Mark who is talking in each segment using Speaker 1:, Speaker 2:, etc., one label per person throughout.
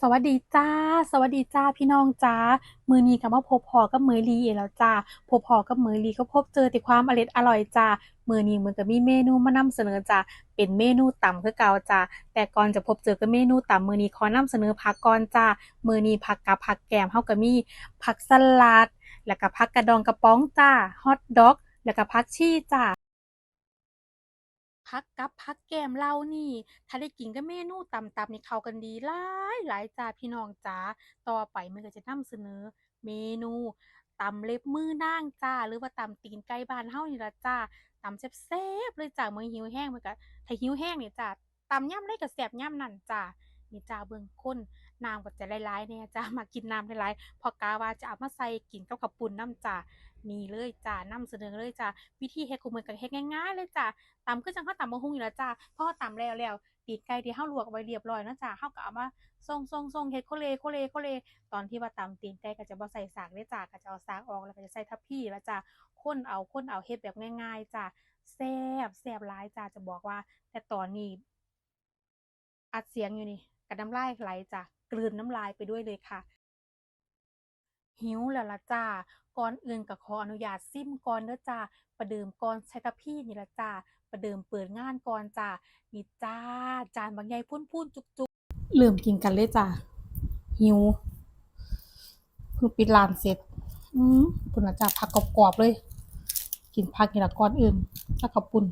Speaker 1: สวัสดีจ้า สวัสดีจ้าพี่น้องจ้า มือนี้ก็มาพบพอกับเหมยลีอีกแล้วจ้าพบพอกับเหมยลีก็พบเจอแต่ความอร็ดอร่อยจ้ามือนี้เหมือนก็มีเมนูมานำเสนอจ้าเป็นเมนูต่ำคือเก่าจ้าแต่ก่อนจะพบเจอกับเมนูต่ำมือนี้ขอนำเสนอผักก่อนจ้ามือนี้ผักกับผักแกมเฮาก็มี ผักสลัด แล้วก็ผักกระดองกระป๋องจ้าฮอทดอก แล้วก็ผักชีจ้า ผักกับผักแกมเรานี่ ถ้าได้กินกับเมนูตำๆนี่เข้ากันดีหลายหลายจ้าพี่น้องจ้าต่อไปมื้อก็จะนำเสนอ เมนูตำเล็บมือนางจ้า หรือว่าตำตีนไก่บ้านเฮานี่ละจ้าตำแซ่บๆเลยจ้าเมื้อหิวแห้งมื้อก็ถ้าหิวแห้งเนี่ยจ้าตำยามใดก็แซ่บยามนั้นจ้านี่จ้าเบิ่งคนน้ำก็จะหลายๆแหน่ยจ้ามักกินน้ำหลายๆพราะกะว่าจะเอามาใส่กินกับข้าวปุ้นนำจ้า นี่เลยจ้านำเสนอเลยจ้าวิธีเฮ็ดของมื้อก็เฮ็ดง่ายๆเลยจ้าตำคือจังเราตำบักหุ่งนี่ล่ะจ้าพอเราตำแล้วแล้วตีนไก่ที่เราลวกไว้เรียบร้อยนะจ้าเราก็เอามาส่งๆๆเฮ็ดโคเลโคเลโคเลตอนที่ว่าตำตีนไก่ก็จะบ่ใส่สากเดะจ้าก็จะเอาสากออกแล้วก็จะใส่ทัพพี่แล้วจ้าคนเอาคนเอาเฮ็ดแบบง่าย ๆจ้าแซ่บแซ่บหลายจ้าจะบอกว่า แต่ตอนนี้ อัดเสียงอยู่นี่ก็น้ำลายไหลจ้ากลืนน้ำลายไปด้วยเลยค่ะ หิวแล้วละจ้าก่อนอื่นก็ขออนุญาตซิมก่อนเด้อจ้าประเดิมก่อนใช้ทัพพีนี่ละจ้าประเดิมเปิดงานก่อนจ้านี่จ้า จานบักใหญ่พูนๆจุกๆเริ่มกินกันเลยจ้าหิวเพิ่งปิดร้านเสร็จ อือพุ่นน่ะจ้าผักกรอบๆเลย กินผักนี่ละก่อนอื่นแล้วข้าวปุ้น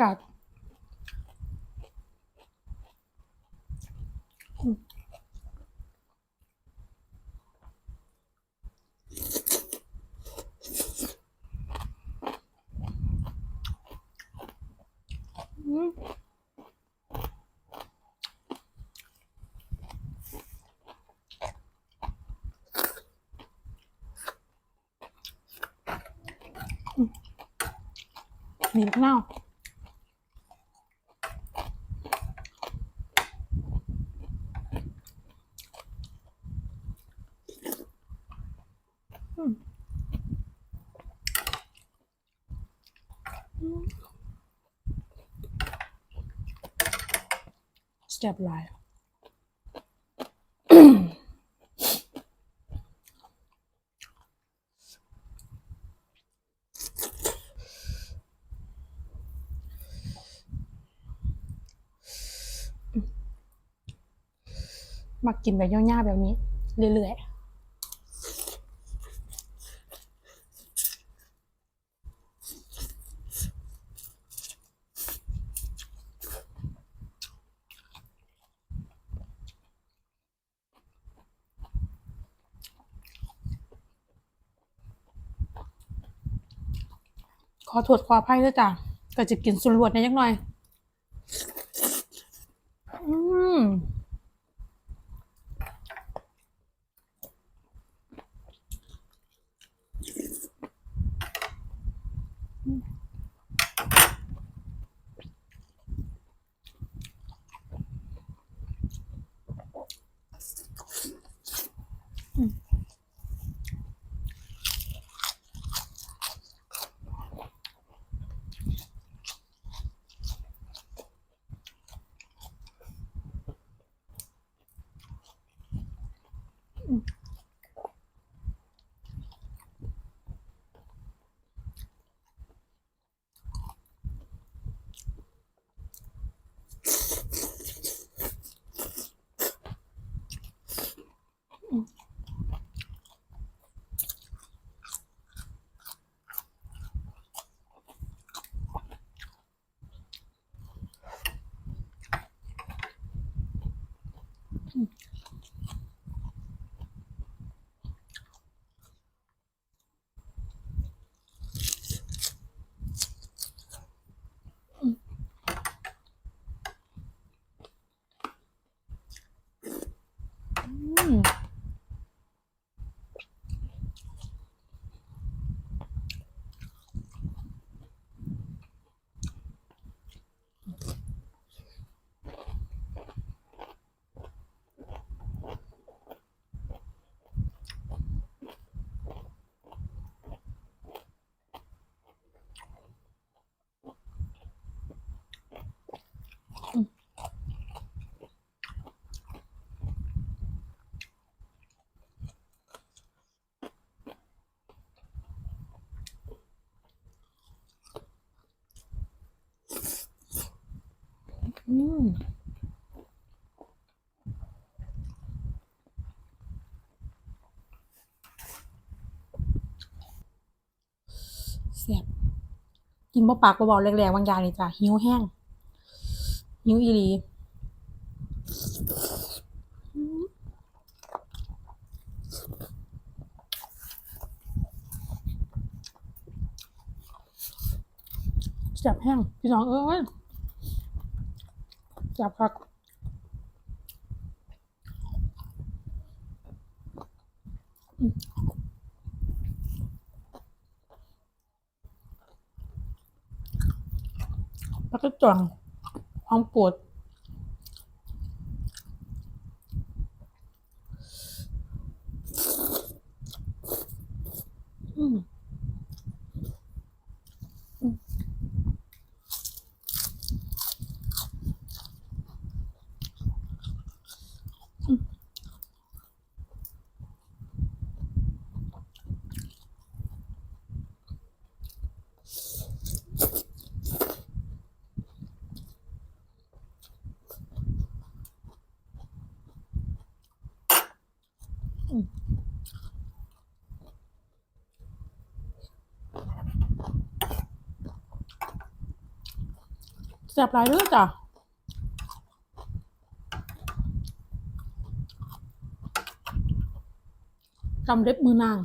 Speaker 1: กกาดอืมอืมอืมบีบมะนา วอืมอืมแซ่บหลายมักกินแบบยาวๆแบบนี้ เรื่อยๆ อถวดขออภัยด้วยจ้ะก็จะกินสุนรวดแหน่จักหน่อย อืม มแซ่บกินบ่ปากบ่เบาแรงๆบางอย่างนี่จ้ะหิวแห้ง หิวอีหลีแซ่บแห้งพี่น้องเอ้ย จับคักปลากระจ่องหอมปวด แซ่บหลายเรื่องจ้ะกำเล็บมือนาง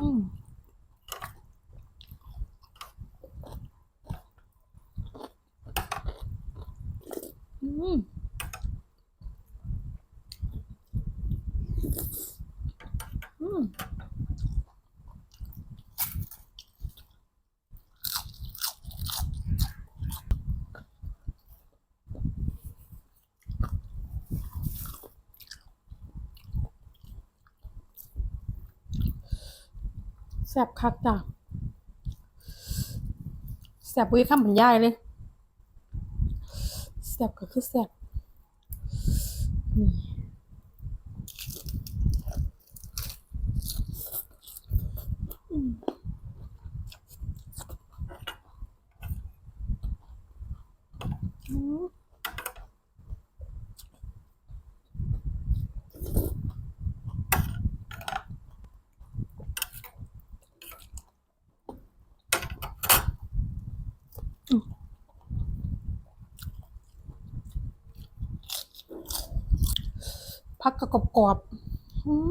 Speaker 1: อืมอืมอืม แซ่บคักจ้ะแซ่บเว้ยคำบรรยายเลยแซ่บก็คือแซ่บนี่อื พักกกกรอบๆอืม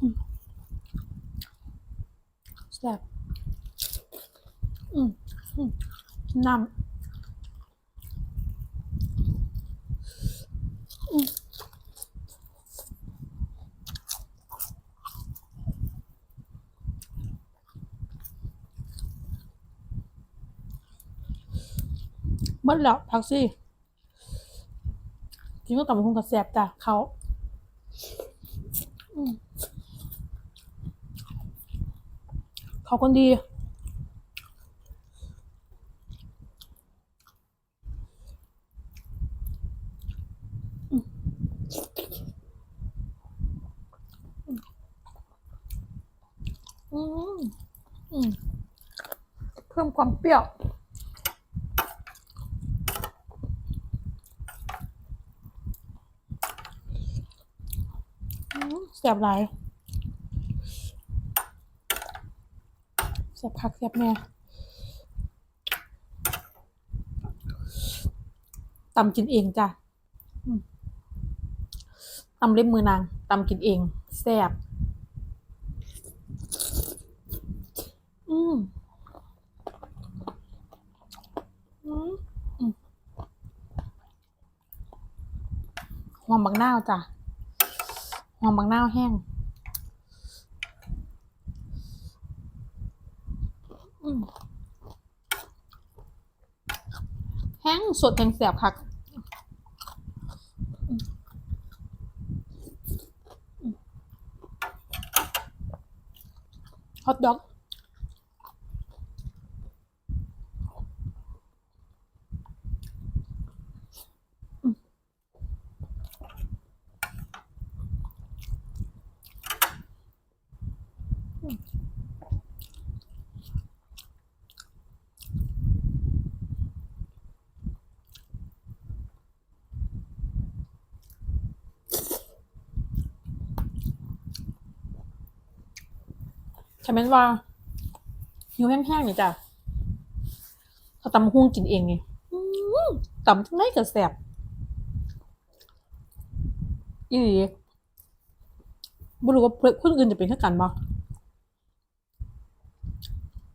Speaker 1: อืมแซ่บน้ำหมดแล้วพักสิ กินก็กลับมาคงกับแสบจ้ะเขาเขาคนดี อืมอืมเพิ่มความเปรี้ยว อืม แซบหลายแซบคักแซบแม่ตำกินเองจ้ะตำเล็บมือนางตำกินเองแซ่บอืมอืมอืมหอมบักหน้าจ้ะ หอมบางหนาแห้งแห้งสดแห้งแซ่บค่ะฮอทดอก
Speaker 2: คอมเมนต์ว่าหิวแห้งๆนี่จ้ะเขาตำหุ้งกินเองไงตำทั้งไรก็แซ่บอีหลีบ่รู้ว่าเพื่อนคนอื่นจะเป็นเท่ากันบ่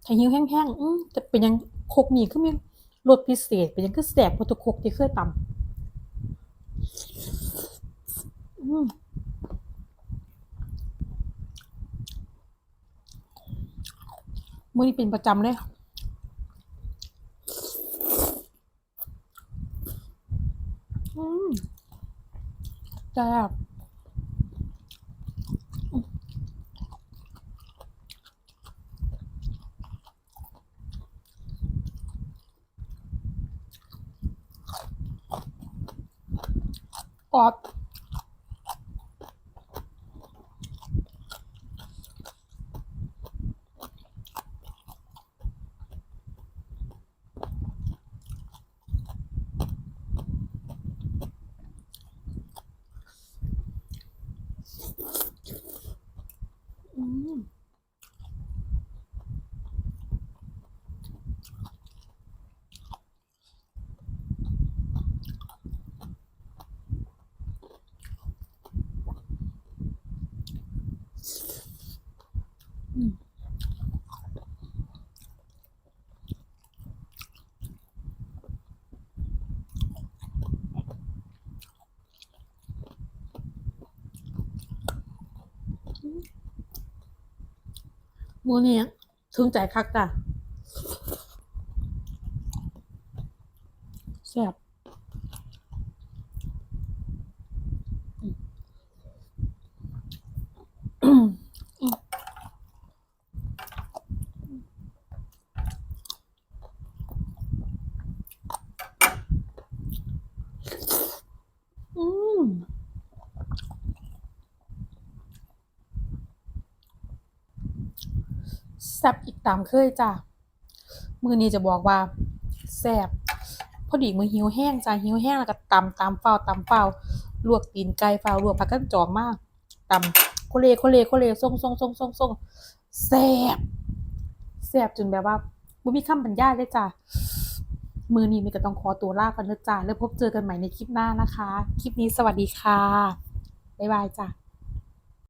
Speaker 2: ถ้าหิวแห้งๆจะเป็นยังโคกนี่คือมีรสพิเศษ เป็นยังคือแซ่บกว่าทุกโคกที่เคยตำอืม มื้อนี้เป็นประจำเลยอืมแซ่บกรอบอืมอืม มื้อนี้ถึงใจคักจ้ะแซ่บอืมอืมอืม แซ่บอีกตามเคยจ้ะมือนี้จะบอกว่าแซ่บพอดีมือหิวแห้งจ้ะหิวแห้งแล้วก็ตำตำเฝ้าตำเฝ้าลวกตีนไก่เฝ้าลวกผักกันจองมากตำโคเลโคเลโคเลส่งส่งส่งส่งส่งแซ่บแซ่บจนแบบว่าบ่มีคำบรรยายเลยจ้ะมือนี้มีก็ต้องขอตัวลาก่อนเด้อจ้ะแล้วพบเจอกันใหม่ในคลิปหน้านะคะ คลิปนี้สวัสดีค่ะ บ๊ายบายจ้ะ